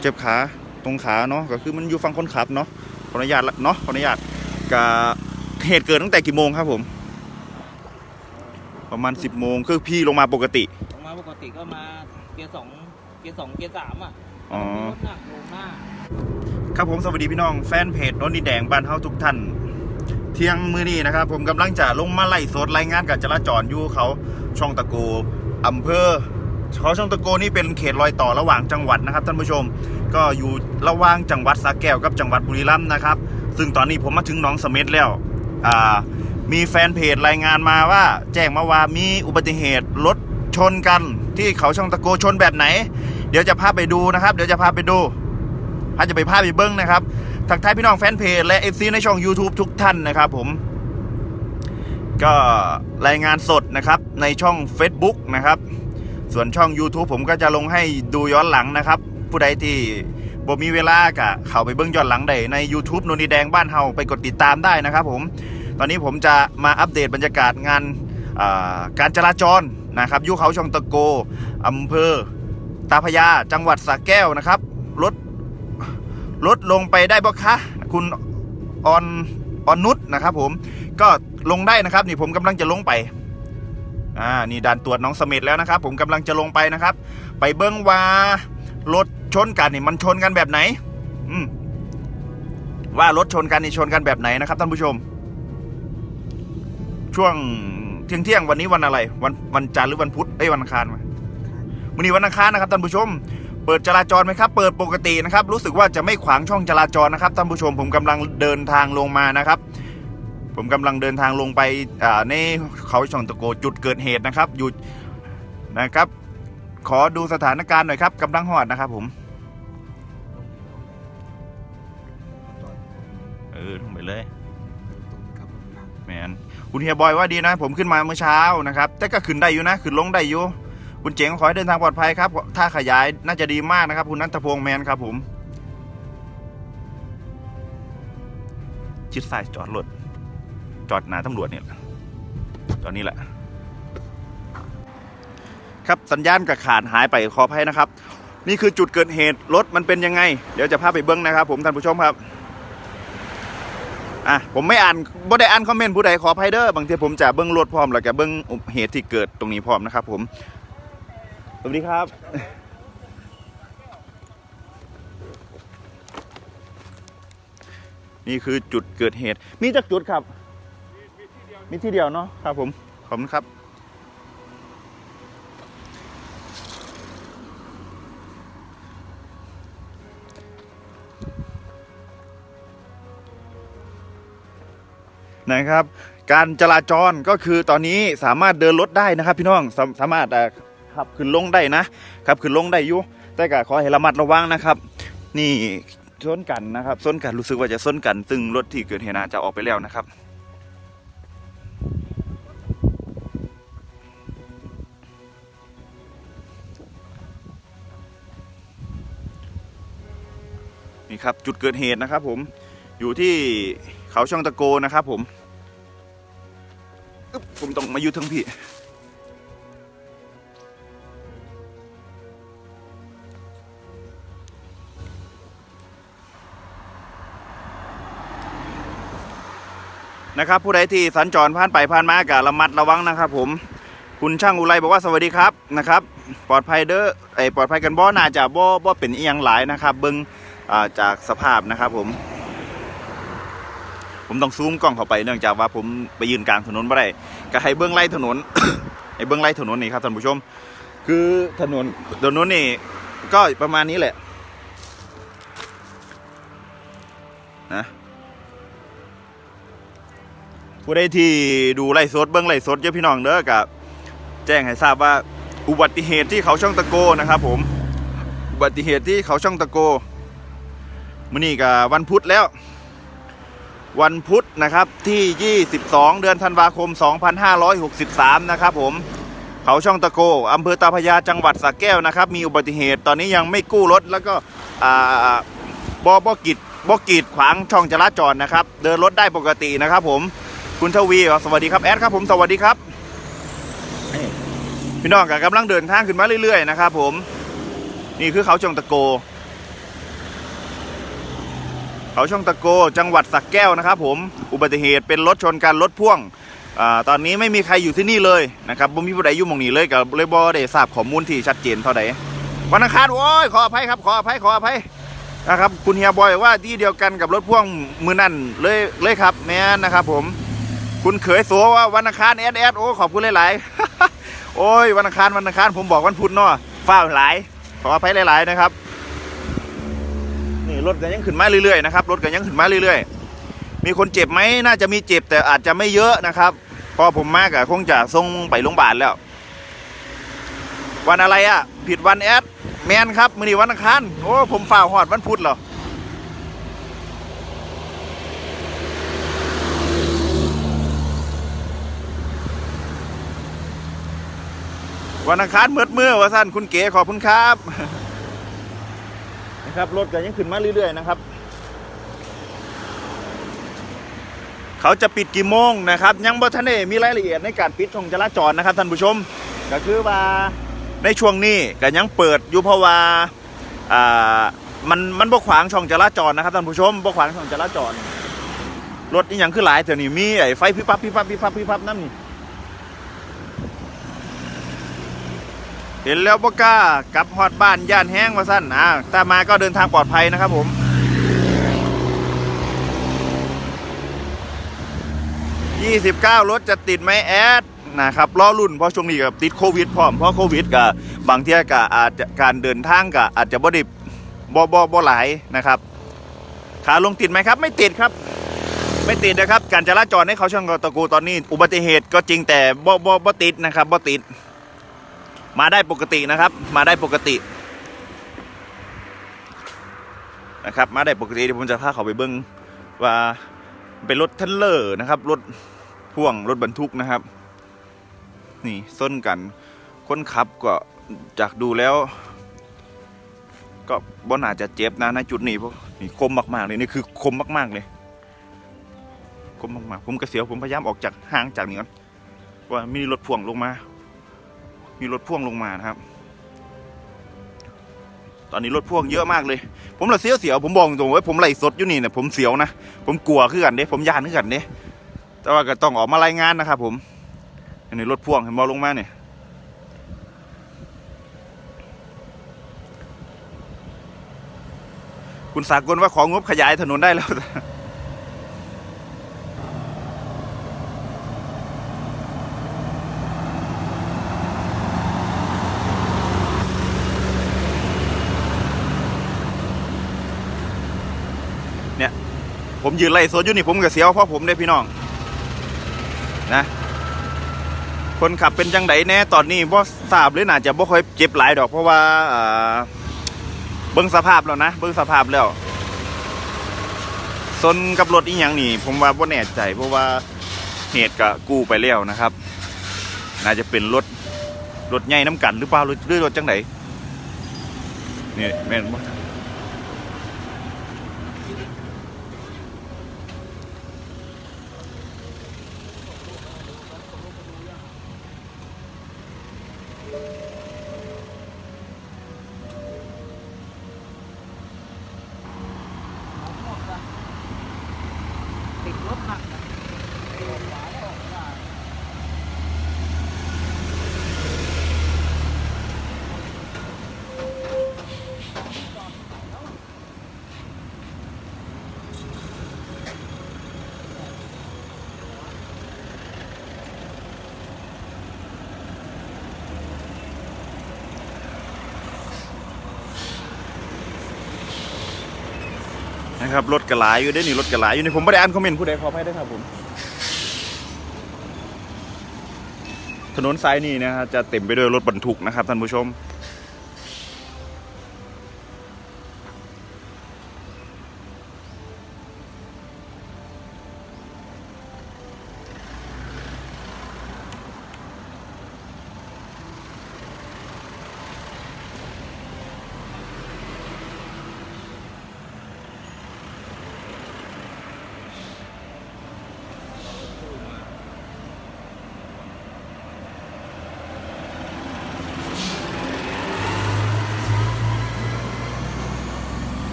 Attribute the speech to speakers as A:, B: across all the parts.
A: เจ็บขาตรงขาเนาะก็คือมันอยู่ฝั่งคนขับเนาะขออนุญาตละเนาะขออนุญาตกับเหตุเกิดตั้งแต่กี่โมงครับผม ประมาณ 10โมงคือพี่ลงมาปกติ
B: ลงมาปกติก็มาเกียร์สองเกียร์สองเกียร์สามอะ
A: อ๋อ
B: รถหนักลงหน้า
A: ครับผมสวัสดีพี่น้องแฟนเพจโนนดินแดงบ้านเฮาทุกท่าน เที่ยงมือนี้นะครับ ผมกำลังจะลงมาไล่สดรายงานการจราจรอยู่เขาช่องตะโกอำเภอ เขาช่องตะโกนี่เป็นเขตรอยต่อระหว่างจังหวัดนะครับท่านผู้ชม ก็อยู่ระหว่างจังหวัดสระแก้วกับจังหวัดบุรีรัมย์นะครับ ซึ่งตอนนี้ผมมาถึงหนองสม็ดแล้วอ่ามีแฟนเพจรายงานมาว่า แจ้งมาว่ามีอุบัติเหตุรถชนกันที่เขาช่องตะโกชนแบบไหน เดี๋ยวจะพาไปดูนะครับ เดี๋ยวจะพาไปดูพาจะไปพาไปเบิ้งนะครับทักทายพี่น้องแฟนเพจและ FC ในช่อง YouTube ทุกท่านนะครับผม ก็รายงานสดนะครับในช่อง Facebook นะครับ ส่วนช่อง YouTube ผมก็จะลงให้ดูย้อนหลังนะครับ ผู้ใดที่บ่มีเวลากะเข้าไปเบิ้งย้อนหลังได้ใน YouTube โนนีแดงบ้านเฮาไปกดติดตามได้นะครับผม ตอนนี้ผมจะมาอัปเดตบรรยากาศงานการจราจรนะครับยุเขาช่องตะโกอำเภอ ตาพยาจังหวัดสระแก้วนะครับรถลดลงไปได้บ่คะคุณออนออนนุชนะครับผมก็ลงได้นะครับนี่ผมกำลังจะลงไป อ่านี่ด่านตรวจน้องสม็ดแล้วนะครับ ผมกำลังจะลงไปนะครับ ไปเบิ้งว่ารถชนกันนี่มันชนกันแบบไหน อืมว่ารถชนกันนี่ชนกันแบบไหนนะครับท่านผู้ชม ช่วงเที่ยงเที่ยงวันนี้วันอะไร วันวันจันทร์หรือวันพุธเอ้วันอังคารวะวันนี้วันอังคารนะครับท่านผู้ชม เปิดจราจรไหมครับ เปิดปกตินะครับ รู้สึกว่าจะไม่ขวางช่องจราจรนะครับท่านผู้ชมผมกำลังเดินทางลงมานะครับ ผมกำลังเดินทางลงไปอ่าในเขาช่องตะโกจุดเกิดเหตุนะครับหยุดนะครับ ขอดูสถานการณ์หน่อยครับกำลังหอดนะครับ ผมเออลงไปเลยแมนคุณเฮียบอยว่าดีนะ ผมขึ้นมาเมื่อเช้านะครับ แต่ก็ขึ้นได้อยู่นะขึ้นลงได้อยู่คุณเจ๋งขอให้เดินทางปลอดภัยครับ ถ้าขยายน่าจะดีมากนะครับ คุณนัทพงษ์แมนครับผม ชิดซ้ายจอดรถ จอดหนาตำรวจเนี่ยตอนนี้แหละ ครับสัญญาณกับขาดหายไปขออภัยนะครับ นี่คือจุดเกิดเหตุรถมันเป็นยังไง เดี๋ยวจะพาไปเบิ้งนะครับ ผมท่านผู้ชมครับอะผมไม่อ่านบ่ได้อ่านคอมเมนต์ผู้ใดขออภัยเด้อบางทีผมจะเบิ้งรถพร้อมแล้วก็เบิ้งเหตุที่เกิดตรงนี้พร้อมนะครับ ผมสวัสดีครับนี่คือจุดเกิดเหตุ มีจักจุดครับ มีที่เดียวเนาะครับผม ขอบคุณครับนะครับการจราจรก็คือตอนนี้สามารถเดินรถได้นะครับ พี่น้องสาสามารถขับขึ้นลงได้นะครับขึ้นลงได้อยู่แต่ก็ขอให้ระมัดระวังนะครับ นี่ส้นกันนะครับส้นกันรู้สึกว่าจะส้นกันซึ่งรถที่เกิดเหตุน่าจะออกไปแล้วนะครับ ครับจุดเกิดเหตุนะครับผมอยู่ที่เขาช่องตะโกนะครับผมผมต้องมาอยู่ทั้งพี่นะครับผู้ใดที่สัญจรผ่านไปผ่านมากะระมัดระวังนะครับ ผมคุณช่างอุไรบอกว่าสวัสดีครับนะครับ ปลอดภัยเด้อไอปลอดภัยกันบ่น่าจะบ่บ่เป็นอียงหลายนะครับ เบิง จากสภาพนะครับผม ผมต้องซูมกล้องเข้าไปเนื่องจากว่าผมไปยืนกลางถนนไม่ได้ก็ให้เบื้องไล่ถนนให้เบื้องไล่ถนนนี่ครับท่านผู้ชม คือถนนถนนนี่ก็ประมาณนี้แหละนะผู้ใดที่ดูไล่สดเบื้องไล่สดเยอะพี่น้องเด้อกับแจ้งให้ทราบว่าอุบัติเหตุที่เขาช่องตะโกนะครับผม อุบัติเหตุที่เขาช่องตะโก มื่อนี้กับวันพุธแล้ว วันพุธนะครับที่ 22 เดือนธันวาคม 2563 นะครับผมเขาช่องตะโกอำเภอตาพยาจังหวัดสระแก้วนะครับ มีอุบัติเหตุตอนนี้ยังไม่กู้รถแล้วก็อ่าบอกิดบอกีดขวางช่องจราจรนะครับ เดินรถได้ปกตินะครับผมคุณทวีสวัสดีครับแอดครับผมสวัสดีครับพี่น้องกกำลังเดินทางขึ้นมาเรื่อยๆนะครับผม นี่คือเขาช่องตะโก เขาช่องตะโกจังหวัดสักแก้วนะครับ ผมอุบัติเหตุเป็นรถชนกันรถพ่วงอตอนนี้ไม่มีใครอยู่ที่นี่เลยนะครับบ่มีผู้ใดอยู่มองนี้เลยกับเลยบ่ได้ทราบข้อมูลที่ชัดเจนเท่าใดวันอังคารโอ้ยขออภัยครับขออภัยขออภัยนะครับคุณเฮียบอยว่าที่เดียวกันกับรถพ่วงมือนั่นเลยเลยครับแม่นะครับ ผม คุณเขยโสว่าวันอังคารแอดแอดโอ้ขอบคุณหลายๆโอ้ยวันอังคารวันอังคารผมบอกวันพุธเนาะฟ้าหลายขออภัยหลาย ๆ นะครับ รถกันยังขึ้นมาเรื่อยๆนะครับรถกันยังขึ้นมาเรื่อยๆ มีคนเจ็บไหมน่าจะมีเจ็บแต่อาจจะไม่เยอะนะครับพอผมมากอะคงจะส่งไปโรงพยาบาลแล้ว วันอะไรอะผิดวันแอดแมนครับมือนี้วันอังคารโอ้ผมฝ่าวหอดวันพุธเหรอวันอังคารเมื่อเมื่อวะท่านคุณเก๋ขอบคุณครับ นะครับรถก็ยังขึ้นมาเรื่อยๆนะครับ เขาจะปิดกี่โมงนะครับ ยังบ่ทันได้มีรายละเอียดในการปิดช่องจราจรนะครับท่านผู้ชม ก็คือว่าในช่วงนี้ก็ยังเปิดอยู่เพราะว่าอ่ามันมันบ่ขวางช่องจราจรนะครับท่านผู้ชมบ่ขวางช่องจราจรรถนี่ยังคือหลายเท่านี้มีไอ้ไฟพิบพับพิบพับพิบพับพิบพับนั่นนี่ เห็นแล้วบ่กล้ากลับฮอดบ้านย่านแห้งว่าสั้นอ่าถ้ามาก็เดินทางปลอดภัยนะครับผม29รถจะติดไหมแอดนะครับรอรุ่นเพราะช่วงนี้กับติดโควิดพร้อมเพราะโควิดกับบางเที่ยกับอาจจะการเดินทางกับอาจจะบ่ด้บ่บ่บ่หลายนะครับ ขาลงติดไหมครับ ไม่ติดครับ ไม่ติดนะครับ การจราจรให้เขาช่องตะกูตอนนี้ อุบัติเหตุก็จริงแต่บ่บ่บ่ติดนะครับบ่ติด มาได้ปกตินะครับ มาได้ปกตินะครับ มาได้ปกติเดี๋ยวผมจะพาเขาไปเบิ้งว่าเป็นรถเทรลเลอร์นะครับรถพ่วงรถบรรทุกนะครับ นี่ส้นกันคนขับก็จากดูแล้ว ก็บ่น่าจะเจ็บนะในจุดนี้เพราะนี่คมมากๆเลยนี่คือคมมากๆเลยคมมากๆผมกระเสียวผมพยายามออกจากห่างจากนี้ก่อนว่ามีรถพ่วงลงมา มีรถพ่วงลงมานะครับ ตอนนี้รถพ่วงเยอะมากเลย ผมละเสียวเสียวผมบอกตรงๆว่าผมไหลสดอยู่นี่เนี่ยผมเสียวนะผมกลัวขึ้นกันเด้ผมยานขึ้นกันเด้แต่ว่าก็ต้องออกมารายงานนะครับผมอันนี้รถพ่วงเห็นบอลงมาเนี่ยคุณสากลว่าของงบขยายถนนได้แล้ว ผมยืนไล่โซนอยู่นี่ผมก็เสียวเพราะผมได้พี่น้อง นะ คนขับเป็นจังไดแน่ตอนนี้บ่ทราบหรือน่าจะบ่ค่อยเจ็บหลายดอก เพราะว่าเบิ่งสภาพแล้วนะเบิ่งสภาพแล้วซนกับรถอีหยังนี่ ผมว่าบ่แน่ใจ เพราะว่าเหตุก็กู้ไปแล้วนะครับ น่าจะเป็นรถรถใหญ่น้ำกันหรือเปล่าหรือหรือรถจังไดนี่แม่นบ่
B: นะ
A: ครับรถกระหลายอยู่ได้นี่รถกระหลายอยู่นี่ผมไม่ได้อ่านคอมเมนต์ผู้ใดขออภัยด้วยครับผม ถนนสายนี้นะครับจะเต็มไปด้วยรถบรรทุกนะครับท่านผู้ชม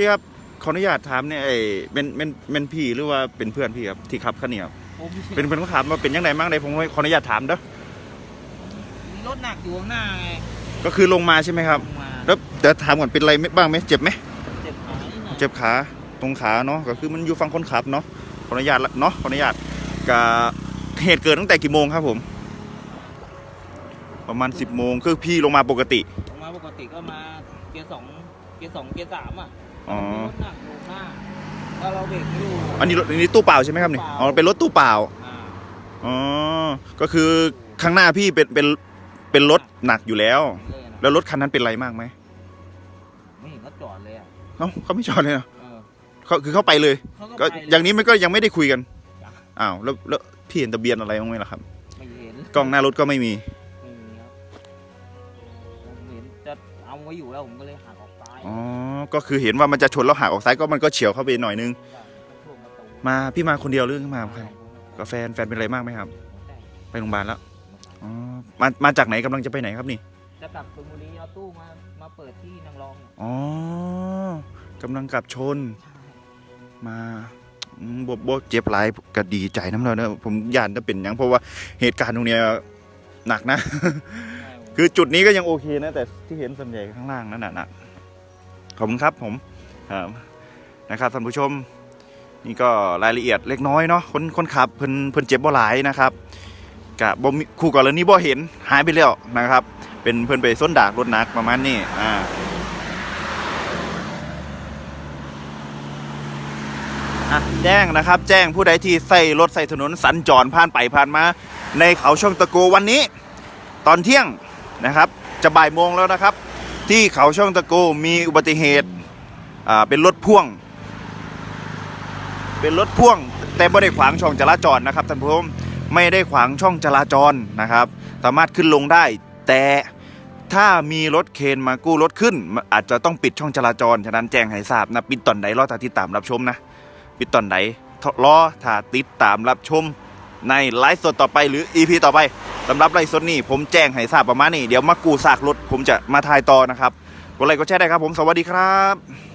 A: พี่ครับขออนุญาตถามเนี่ยไอ้เป็นเป็นเป็นพี่หรือว่าเป็นเพื่อนพี่ครับที่ขับคันนี้ครับ
B: ผม
A: เป็นเป็นคนขับมาเป็นยังไงบ้างในผมขออนุญาตถามเด้อ
B: มีรถหนักอยู่ข้างหน้าไง
A: ก็คือลงมาใช่ไหมครับ
B: ลงมา
A: แล้วเดี๋ยวถามก่อนเป็นอะไรบ้างไหมเจ็บไหม
B: เจ็บขานิดหน่อย
A: เจ็บขาตรงขาเนาะก็คือมันอยู่ฝั่งคนขับเนาะขออนุญาตละเนาะขออนุญาตกับเหตุเกิดตั้งแต่กี่โมงครับผม ประมาณ 10บโมงคือพี่ลงมาปกติ
B: ลงมาปกติก็มาเกียร์สองเกียร์สองเกียร์สามอะ
A: อ๋อ
B: มีรถหนักอยู่ข้างหน้าถ้าเราเบรกไม่อยู่
A: อันนี้รถอันนี้ตู้เปล่าใช่ไหมครับนี่อ๋อเป็นรถตู้เปล่า
B: อ่า
A: อ๋อ ก็คือข้างหน้าพี่เป็นเป็นเป็นรถหนักอยู่แล้ว
B: เลยนะ
A: แล้วรถคันนั้นเป็นไรมากไหม
B: ไม่เห็นเขาจอดเลยอะ
A: เอ้าเขาไม่จอดเลยนะ
B: เออ
A: เขาคือเขาไปเลย
B: เขาก็
A: ก็
B: ไปเล
A: อย่างนี้มันก็ยังไม่ได้คุยกัน
B: จ้ะ
A: อ้าวแล้วแล้วพี่เห็นทะเบียนอะไรบ้างไหมล่ะครับ
B: ไม่เห็น
A: กล้องหน้ารถก็ไม่มี
B: ไม่มี ไว้อยู่แล้วผมก็เลยหักออกซ้าย
A: อ๋อ ก็คือเห็นว่ามันจะชนแล้วหักออกซ้ายก็มันก็เฉียวเข้าไปหน่อยนึง
B: ช่วงประตู
A: มาพี่มาคนเดียวหรือมากับใคร
B: กั
A: กับแฟนแฟนเป็นอะไรมากไหมครับไปโรงพยาบาลแล้วอ๋อมามาจากไหนกำลังจะไปไหนครับนี่
B: จะกลับชลบุรีเอาตู้มามาเปิดที่นางรองเนี่ย
A: อ๋อกำลังกลับชนมาอืมบบบบเจ็บหลายก็ดีใจน้ำเราเนอะผมย่านจะเป็นอย่างเพราะว่าเหตุการณ์ตรงเนี้ยหนักนะ
B: ใช่
A: คือจุดนี้ก็ยังโอเคนะแต่ที่เห็นส่วนใหญ่ข้างล่างนั่นน่ะนะขอบคุณครับผมครับนะครับท่านผู้ชม นี่ก็รายละเอียดเล็กน้อยเนาะคนคนขับเพิ่นเพิ่นเจ็บบ่หลายนะครับกะบ่มีคู่กรณีบ่เห็นหายไปแล้วนะครับ เป็นเพิ่นไปส้นดากรถหนักประมาณนี้อ่าแจ้งนะครับ แจ้งผู้ใดที่ใส่รถใส่ถนนสัญจรผ่านไปผ่านมา ในเขาช่องตะโกวันนี้ ตอนเที่ยง นะครับ จะบ่ายโมงแล้วนะครับ ที่เขาช่องตะโกมีอุบัติเหตุอ่าเป็นรถพ่วง เป็นรถพ่วง แต่ไม่ได้ขวางช่องจราจรนะครับท่านผู้ชมไม่ได้ขวางช่องจราจรนะครับ สามารถขึ้นลงได้ แต่ถ้ามีรถเคนมากู้รถขึ้น อาจจะต้องปิดช่องจราจรฉะนั้นแจ้งให้ทราบนะปิดตอนไหนรอถ้าติดตามรับชมนะ ปิดตอนไหนรอถ้าติดตามรับชม ในไลฟ์สดต่อไปหรือ EP ต่อไปสำหรับไลฟ์สดนี่ผมแจ้งให้ทราบประมาณนี้ เดี๋ยวมากูซากรถผมจะมาถ่ายต่อนะครับกดไลค์กดแชร์ได้ครับผมสวัสดีครับ